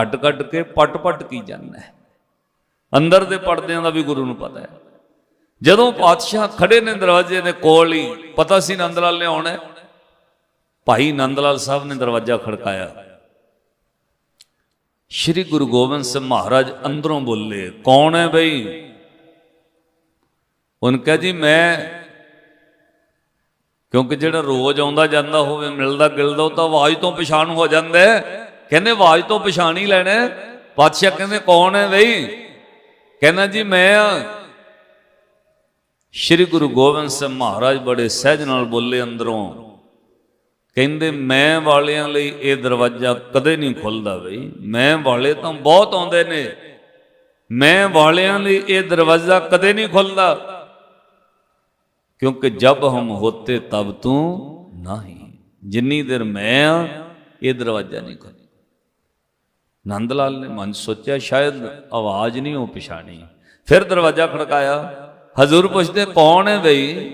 ਘੱਟ ਕੱਟ ਕੇ ਪਟ ਪਟ ਕੀ ਜਾਂਦਾ ਹੈ? ਅੰਦਰ ਦੇ ਪਰਦਿਆਂ ਦਾ ਵੀ ਗੁਰੂ ਨੂੰ ਪਤਾ ਹੈ। ਜਦੋਂ ਪਾਤਸ਼ਾਹ ਖੜੇ ਨੇ ਦਰਵਾਜ਼ੇ ਦੇ ਕੋਲ ਹੀ, ਪਤਾ ਸੀ ਨੰਦ ਲਾਲ ਨੇ ਆਉਣਾ ਭਾਈ ਨੰਦ ਲਾਲ ਸਾਹਿਬ ਨੇ ਦਰਵਾਜ਼ਾ ਖੜਕਾਇਆ। ਸ਼੍ਰੀ ਗੁਰੂ ਗੋਬਿੰਦ ਸਿੰਘ ਮਹਾਰਾਜ ਅੰਦਰੋਂ ਬੋਲੇ, ਕੌਣ ਹੈ ਬਈ? ਉਹਨ ਕਿਹਾ, ਜੀ ਮੈਂ, ਕਿਉਂਕਿ ਜਿਹੜਾ ਰੋਜ਼ ਆਉਂਦਾ ਜਾਂਦਾ ਹੋਵੇ, ਮਿਲਦਾ ਗਿਲਦਾ, ਉਹ ਤਾਂ ਆਵਾਜ਼ ਤੋਂ ਪਛਾਣ ਹੋ ਜਾਂਦਾ ਹੈ। ਕਹਿੰਦੇ ਆਵਾਜ਼ ਤੋਂ ਪਛਾਣ ਹੀ ਲੈਣਾ ਪਾਤਸ਼ਾਹ ਕਹਿੰਦੇ, ਕੌਣ ਹੈ ਬਈ? ਕਹਿੰਦਾ ਜੀ, ਮੈਂ ਆ ਸ਼੍ਰੀ ਗੁਰੂ ਗੋਬਿੰਦ ਸਿੰਘ ਮਹਾਰਾਜ ਬੜੇ ਸਹਿਜ ਨਾਲ ਬੋਲੇ ਅੰਦਰੋਂ। ਕਹਿੰਦੇ, ਮੈਂ ਵਾਲਿਆਂ ਲਈ ਇਹ ਦਰਵਾਜ਼ਾ ਕਦੇ ਨਹੀਂ ਖੁੱਲਦਾ ਬਈ। ਮੈਂ ਵਾਲੇ ਤਾਂ ਬਹੁਤ ਆਉਂਦੇ ਨੇ। ਮੈਂ ਵਾਲਿਆਂ ਲਈ ਇਹ ਦਰਵਾਜ਼ਾ ਕਦੇ ਨਹੀਂ ਖੁੱਲਦਾ। ਕਿਉਂਕਿ ਜਬ ਹਮ ਹੋਤੇ ਤਬ ਤੂੰ ਨਹੀਂ। ਜਿੰਨੀ ਦੇਰ ਮੈਂ ਆ ਇਹ ਦਰਵਾਜ਼ਾ ਨਹੀਂ ਖੁੱਲਦਾ। ਨੰਦ ਲਾਲ ਨੇ ਮਨ 'ਚ ਸੋਚਿਆ ਸ਼ਾਇਦ ਆਵਾਜ਼ ਨਹੀਂ ਉਹ ਪਛਾਣੀ। ਫਿਰ ਦਰਵਾਜ਼ਾ ਖੜਕਾਇਆ, ਹਜ਼ੂਰ ਪੁੱਛਦੇ, ਕੌਣ ਹੈ ਬਈ?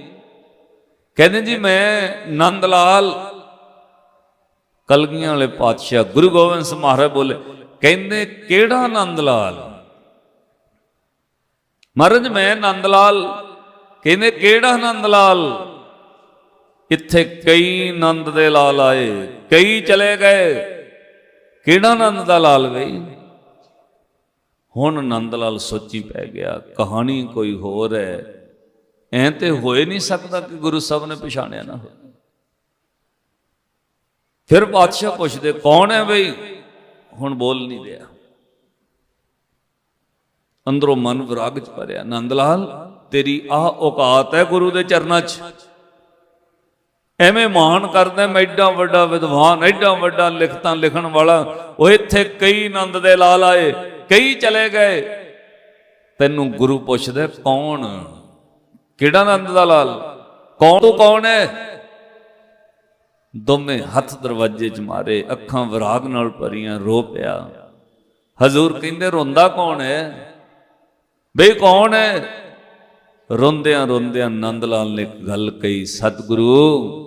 ਕਹਿੰਦੇ, ਜੀ, ਮੈਂ ਨੰਦ ਲਾਲ ਕਲਗੀਆਂ ਵਾਲੇ ਪਾਤਸ਼ਾਹ ਗੁਰੂ ਗੋਬਿੰਦ ਸਿੰਘ ਮਹਾਰਾਜ ਬੋਲੇ, ਕਹਿੰਦੇ, ਕਿਹੜਾ ਨੰਦ ਲਾਲ ਮਹਾਰਾਜ, ਮੈਂ ਨੰਦ ਲਾਲ ਕਹਿੰਦੇ, ਕਿਹੜਾ ਨੰਦ ਲਾਲ ਇੱਥੇ ਕਈ ਨੰਦ ਦੇ ਲਾਲ ਆਏ, ਕਈ ਚਲੇ ਗਏ। ਕਿਹੜਾ ਨੰਦ ਦਾ ਲਾਲ ਬਈ ਹੁਣ ਨੰਦ ਲਾਲ ਸੋਚੀ ਪੈ ਗਿਆ, ਕਹਾਣੀ ਕੋਈ ਹੋਰ ਹੈ। ਐ ਤੇ ਹੋਏ ਨਹੀਂ ਸਕਦਾ ਕਿ ਗੁਰੂ ਸਾਹਿਬ ਨੇ ਪਛਾਣਿਆ ਨਾ ਹੋਵੇ। ਫਿਰ ਬਾਦਸ਼ਾਹ ਪੁੱਛਦੇ, ਕੌਣ ਹੈ ਬਈ? ਹੁਣ ਬੋਲ ਨਹੀਂ ਰਿਹਾ। ਅੰਦਰੋਂ ਮਨ ਵਿਰਾਗ ਚ ਭਰਿਆ ਨੰਦ ਲਾਲ, ਤੇਰੀ ਆਹ ਔਕਾਤ ਹੈ ਗੁਰੂ ਦੇ ਚਰਨਾਂ 'ਚ। ਐਵੇਂ ਮਾਣ ਕਰਦਾ, ਮੈਂ ਐਡਾ ਵੱਡਾ ਵਿਦਵਾਨ, ਐਡਾ ਵੱਡਾ ਲਿਖਤਾਂ ਲਿਖਣ ਵਾਲਾ, ਉਹ ਇੱਥੇ ਕਈ ਆਨੰਦ ਦੇ ਲਾਲ ਆਏ, ਕਈ ਚਲੇ ਗਏ। ਤੈਨੂੰ ਗੁਰੂ ਪੁੱਛਦਾ, ਕੌਣ? ਕਿਹੜਾ ਆਨੰਦ ਦਾ ਲਾਲ? ਕੌਣ ਤੂੰ ਕੌਣ ਹੈ ਦੋਵੇਂ ਹੱਥ ਦਰਵਾਜ਼ੇ 'ਚ ਮਾਰੇ, ਅੱਖਾਂ ਵਿਰਾਗ ਨਾਲ ਭਰੀਆਂ, ਰੋ ਪਿਆ। ਹਜ਼ੂਰ ਕਹਿੰਦੇ, ਰੋਂਦਾ ਕੌਣ ਹੈ ਬਈ ਕੌਣ ਹੈ ਰੋਂਦਿਆਂ ਰੋਂਦਿਆਂ ਨੰਦ ਲਾਲ ਨੇ ਇੱਕ ਗੱਲ ਕਹੀ, ਸਤਿਗੁਰੂ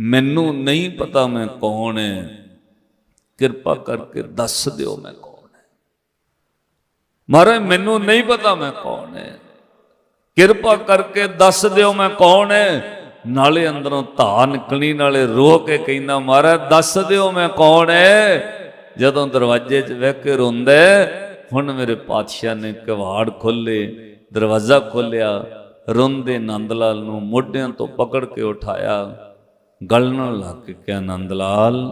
ਮੈਨੂੰ ਨਹੀਂ ਪਤਾ ਮੈਂ ਕੌਣ ਹੈ ਕਿਰਪਾ ਕਰਕੇ ਦੱਸ ਦਿਓ ਮੈਂ ਕੌਣ ਹੈ ਮਹਾਰਾਜ, ਮੈਨੂੰ ਨਹੀਂ ਪਤਾ ਮੈਂ ਕੌਣ ਹੈ ਕਿਰਪਾ ਕਰਕੇ ਦੱਸ ਦਿਓ ਮੈਂ ਕੌਣ ਹੈ ਨਾਲੇ ਅੰਦਰੋਂ ਧਾ ਨਿਕਲਣੀ ਨਾਲੇ ਰੋ ਕੇ ਕਹਿੰਦਾ, ਮਹਾਰਾਜ, ਦੱਸ ਦਿਓ ਮੈਂ ਕੌਣ ਹੈ ਜਦੋਂ ਦਰਵਾਜ਼ੇ 'ਚ ਬਹਿ ਕੇ ਰੋਂਦਾ ਹੁਣ ਮੇਰੇ ਪਾਤਸ਼ਾਹ ਨੇ ਕਿਵਾੜ ਖੋਲੇ ਦਰਵਾਜ਼ਾ ਖੋਲਿਆ ਰੋਂਦੇ ਨੰਦ ਲਾਲ ਨੂੰ ਮੋਢਿਆਂ ਤੋਂ ਪਕੜ ਕੇ ਉਠਾਇਆ। ਗਲ ਨਾਲ ਲਾ ਕੇ ਕਿਹਾ ਲਾਲ।